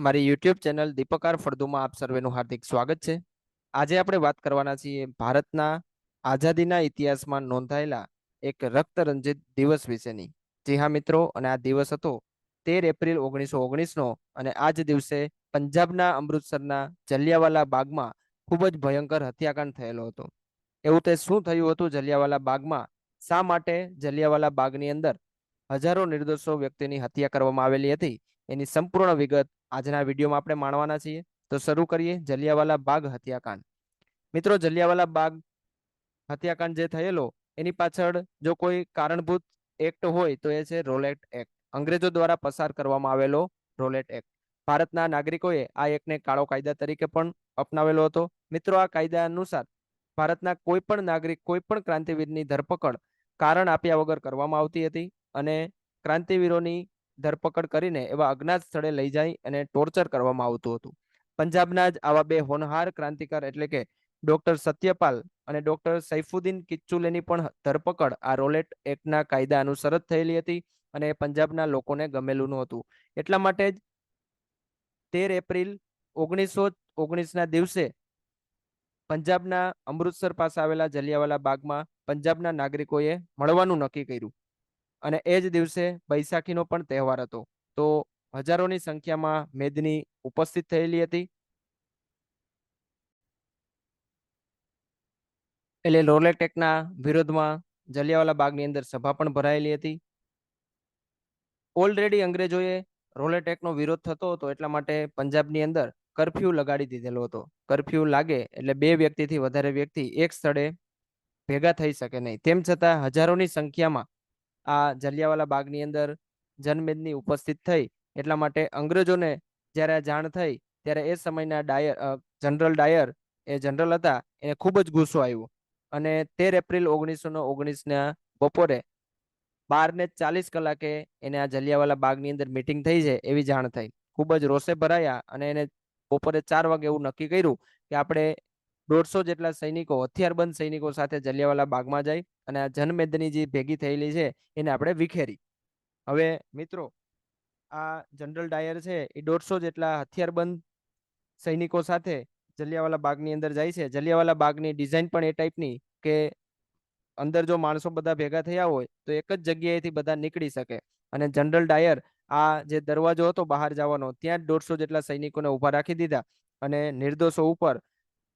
મારી YouTube channel દીપકાર ફળદુમાં આપ સર્વેનું હાર્દિક સ્વાગત છે. આજે આપણે વાત કરવાના છીએ ભારતના આઝાદીના ઇતિહાસમાં નોંધાયેલા એક રક્તરંજિત દિવસ વિશેની. જી હા મિત્રો, અને આ દિવસ હતો તેર એપ્રિલ ઓગણીસો ઓગણીસનો અને આ જ દિવસે પંજાબના અમૃતસરના જલિયાવાલા બાગમાં ખૂબ જ ભયંકર હત્યાકાંડ થયેલો હતો. એવું તે શું થયું હતું જલિયાવાલા બાગમાં? શા માટે જલિયાવાલા બાગની અંદર હજારો નિર્દોષો વ્યક્તિની હત્યા કરવામાં આવેલી હતી? એની સંપૂર્ણ વિગત આજના વિડીયોમાં આપણે માણવાના છીએ. તો શરૂ કરીએ જલિયાવાલા બાગ હત્યાકાંડ. મિત્રો, જલિયાવાલા બાગ હત્યાકાંડ જે થયેલો, એની પાછળ જો કોઈ કારણભૂત એક્ટ હોય તો એ છે રોલેટ એક્ટ. અંગ્રેજો દ્વારા પસાર કરવામાં આવેલો રોલેટ એક્ટ. ભારતના નાગરિકોએ આ એક્ટને કાળો કાયદા તરીકે પણ અપનાવેલો હતો. મિત્રો, આ કાયદા અનુસાર ભારતના કોઈ પણ નાગરિક, કોઈ પણ ક્રાંતિવીરની ધરપકડ કારણ આપ્યા વગર કરવામાં આવતી હતી અને ક્રાંતિવીરોની ધરપકડ કરીને એવા અજ્ઞાત સ્થળે લઈ જાય અને ટોર્ચર કરવામાં આવતું હતું. પંજાબના જ આવા બે હોનહાર ક્રાંતિકાર એટલે કે ડોક્ટર સત્યપાલ અને ડોક્ટર સૈફુદ્દીન કિચ્ચુલેની પણ ધરપકડ આ રોલેટ એક્ટના કાયદા અનુસાર જ થયેલી હતી અને પંજાબના લોકોને ગમેલું નહોતું. એટલા માટે જ તેર એપ્રિલ ઓગણીસો ઓગણીસના દિવસે પંજાબના અમૃતસર પાસે આવેલા જલિયાવાલા બાગમાં પંજાબના નાગરિકોએ મળવાનું નક્કી કર્યું. અને એ જ દિવસે બૈસાખીનો પણ તહેવાર હતો. તો હજારોની સંખ્યામાં મેદની ઉપસ્થિત થયેલી હતી? એટલે રોલેટેકના વિરોધમાં જલિયાવાલા બાગની અંદર સભા પણ ભરાયેલી હતી? ઓલરેડી અંગ્રેજોએ રોલેટેકનો વિરોધ થતો હતો, એટલા માટે પંજાબની અંદર કરફ્યુ લગાડી દીધેલો હતો. કરફ્યુ લાગે એટલે બે વ્યક્તિથી વધારે વ્યક્તિ એક સ્થળે ભેગા થઈ શકે નહીં. તેમ છતાં હજારોની સંખ્યામાં આ જલિયાવાલા બાગની અંદર જનમેદની ઉપસ્થિત થઈ. એટલા માટે અંગ્રેજોને જ્યારે જાણ થઈ, ત્યારે એ સમયના ડાયર જનરલ ડાયર એ જનરલ હતા, એને ખૂબ જ ગુસ્સો આવ્યો. અને તેર એપ્રિલ ઓગણીસો ને ઓગણીસના બપોરે બાર ને ચાલીસ કલાકે એને આ જલિયાવાલા બાગની અંદર મિટિંગ થઈ છે એવી જાણ થઈ. ખૂબ જ રોષે ભરાયા અને એને બપોરે ચાર વાગે એવું નક્કી કર્યું કે આપણે દોઢસો જેટલા સૈનિકો, હથિયારબંધ સૈનિકો સાથે જલિયાવાલા બાગમાં જાય અને આ જનમેદની જે ભેગી થયેલી છે એને આપણે વિખેરી. હવે મિત્રો, આ જનરલ ડાયર છે એ દોઢસો જેટલા હથિયારબંધ સૈનિકો સાથે જલિયાવાલા બાગની અંદર જાય છે. જલિયાવાલા બાગની ડિઝાઇન પણ એ ટાઈપની કે અંદર જો માણસો બધા ભેગા થયા હોય તો એક જ જગ્યાએથી બધા નીકળી શકે. અને જનરલ ડાયર આ જે દરવાજો હતો બહાર જવાનો, ત્યાં જ દોઢસો જેટલા સૈનિકોને ઊભા રાખી દીધા અને નિર્દોષો ઉપર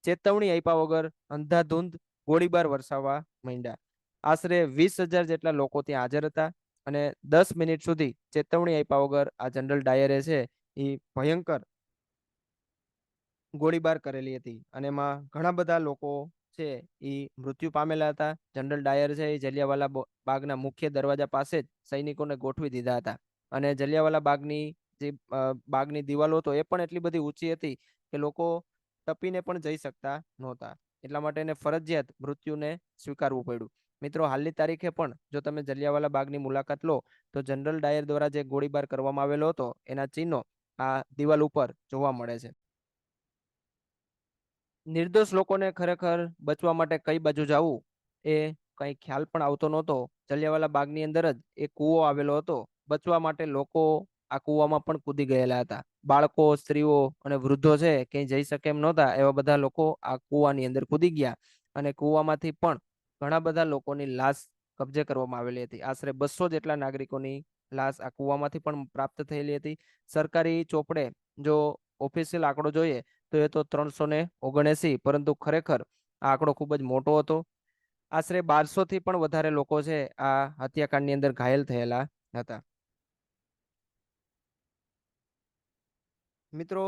ચેતવણી આપ્યા વગર અંધાધૂંધ ગોળીબાર વરસાવવા માંડ્યા. આશરે વીસ હજાર જેટલા લોકો ત્યાં હાજર હતા અને દસ મિનિટ સુધી ચેતવણી આપ્યા વગર આ જનરલ ડાયરે છે એ ભયંકર ગોળીબાર કરેલી હતી. અને એમાં ઘણા બધા લોકો છે એ મૃત્યુ પામેલા હતા. જનરલ ડાયર છે એ જલિયાવાલા બાગના મુખ્ય દરવાજા પાસે જ સૈનિકોને ગોઠવી દીધા હતા. અને જલિયાવાલા બાગની જે બાગની દિવાલો હતો એ પણ એટલી બધી ઊંચી હતી કે લોકો ટપીને પણ જઈ શકતા નહોતા. એટલા માટે એને ફરજિયાત મૃત્યુને સ્વીકારવું પડ્યું. મિત્રો, હાલની તારીખે પણ જો તમે જલિયાવાલા બાગની મુલાકાત લો, તો જનરલ ડાયર દ્વારા જે ગોળીબાર કરવામાં આવેલો હતો, એના ચિહ્નો આ દિવાલ ઉપર જોવા મળે છે. નિર્દોષ લોકોને ખરેખર બચવા માટે કઈ બાજુ જવું, એ કઈ ખ્યાલ પણ આવતો નહોતો. જલિયાવાલા બાગની અંદર જ એક કૂવો આવેલો હતો. બચવા માટે લોકો આ કૂવામાં પણ કૂદી ગયેલા હતા. બાળકો, સ્ત્રીઓ અને વૃદ્ધો છે, ક્યાંય જઈ શકે એમ નહોતા, એવા બધા લોકો આ કૂવાની અંદર કૂદી ગયા. અને કૂવામાંથી પણ ઘણા બધા લોકોની લાશ કબજે કરવામાં આવેલી હતી. આશરે બસો જેટલા નાગરિકોની લાશ આ કૂવામાંથી પણ પ્રાપ્ત થયેલી હતી. સરકારી ચોપડે જો ઓફિશિયલ આંકડો જોઈએ, તો એ તો ત્રણસો ને ઓગણએસી પરંતુ ખરેખર આ આંકડો ખૂબ જ મોટો હતો. આશરે બારસો થી પણ વધારે લોકો છે આ હત્યાકાંડની અંદર ઘાયલ થયેલા હતા. મિત્રો,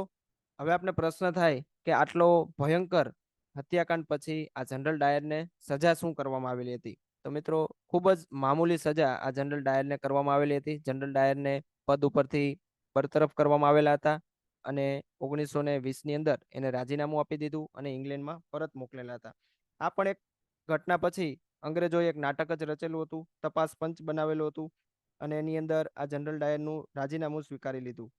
હવે આપણે પ્રશ્ન થાય કે આટલો ભયંકર હત્યાકાંડ પછી આ જનરલ ડાયરને સજા શું કરવામાં આવેલી હતી? તો મિત્રો, ખૂબ જ મામૂલી સજા આ જનરલ ડાયરને કરવામાં આવેલી હતી. જનરલ ડાયરને પદ ઉપરથી બરતરફ કરવામાં આવેલા હતા અને ઓગણીસો ને વીસની અંદર એને રાજીનામું આપી દીધું અને ઇંગ્લેન્ડમાં પરત મોકલેલા હતા. આ પણ એક ઘટના પછી અંગ્રેજોએ એક નાટક જ રચેલું હતું, તપાસ પંચ બનાવેલું હતું અને એની અંદર આ જનરલ ડાયરનું રાજીનામું સ્વીકારી લીધું.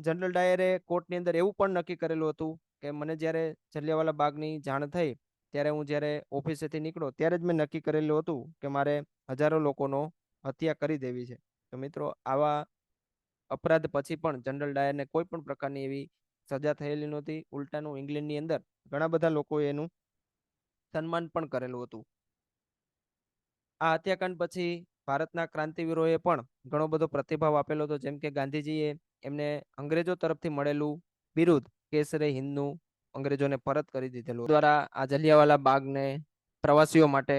જનરલ ડાયરે કોર્ટની અંદર એવું પણ નક્કી કરેલું હતું કે મને જ્યારે જલિયાવાલા બાગની જાણ થઈ, ત્યારે હું જ્યારે ઓફિસેથી નીકળો ત્યારે જ મેં નક્કી કરેલું હતું કે મારે હજારો લોકોનો હત્યા કરી દેવી છે. તો મિત્રો, આવા અપરાધ પછી પણ જનરલ ડાયરને કોઈ પણ પ્રકારની એવી સજા થયેલી નહોતી. ઉલટાનું ઇંગ્લેન્ડની અંદર ઘણા બધા લોકોએ એનું સન્માન પણ કરેલું હતું. આ હત્યાકાંડ પછી ભારતના ક્રાંતિવીરોએ પણ ઘણો બધો પ્રતિભાવ આપેલો હતો. જેમ કે ગાંધીજીએ એમને અંગ્રેજો તરફથી મળેલું બિરુદ કેસરે હિન્દનું અંગ્રેજોને પરત કરી દીધેલું. દ્વારા આ જલિયાવાલા બાગને પ્રવાસીઓ માટે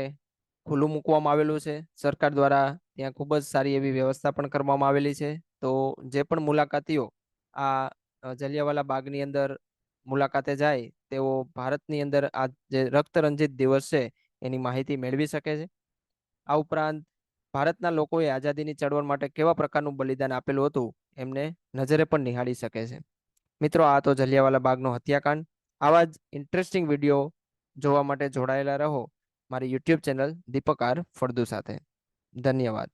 ખુલ્લું મૂકવામાં આવેલું છે. સરકાર દ્વારા ત્યાં ખૂબ જ સારી એવી વ્યવસ્થા પણ કરવામાં આવેલી છે. તો જે પણ મુલાકાતીઓ આ જલિયાવાલા બાગની અંદર મુલાકાતે જાય, તેઓ ભારતની અંદર આ જે રક્તરંજિત દિવસ છે, એની માહિતી મેળવી શકે છે. આ ઉપરાંત ભારતના લોકોએ આઝાદીની ચળવળ માટે કેવા પ્રકારનું બલિદાન આપેલું હતું? એમને નજરે પણ નિહાળી શકે છે. મિત્રો, આ તો જલિયાવાલા બાગનો હત્યાકાંડ. આવા જ ઇન્ટરેસ્ટિંગ વીડિયો જોવા માટે જોડાયેલા રહો મારી YouTube channel Deepak R Faldu સાથે. ધન્યવાદ.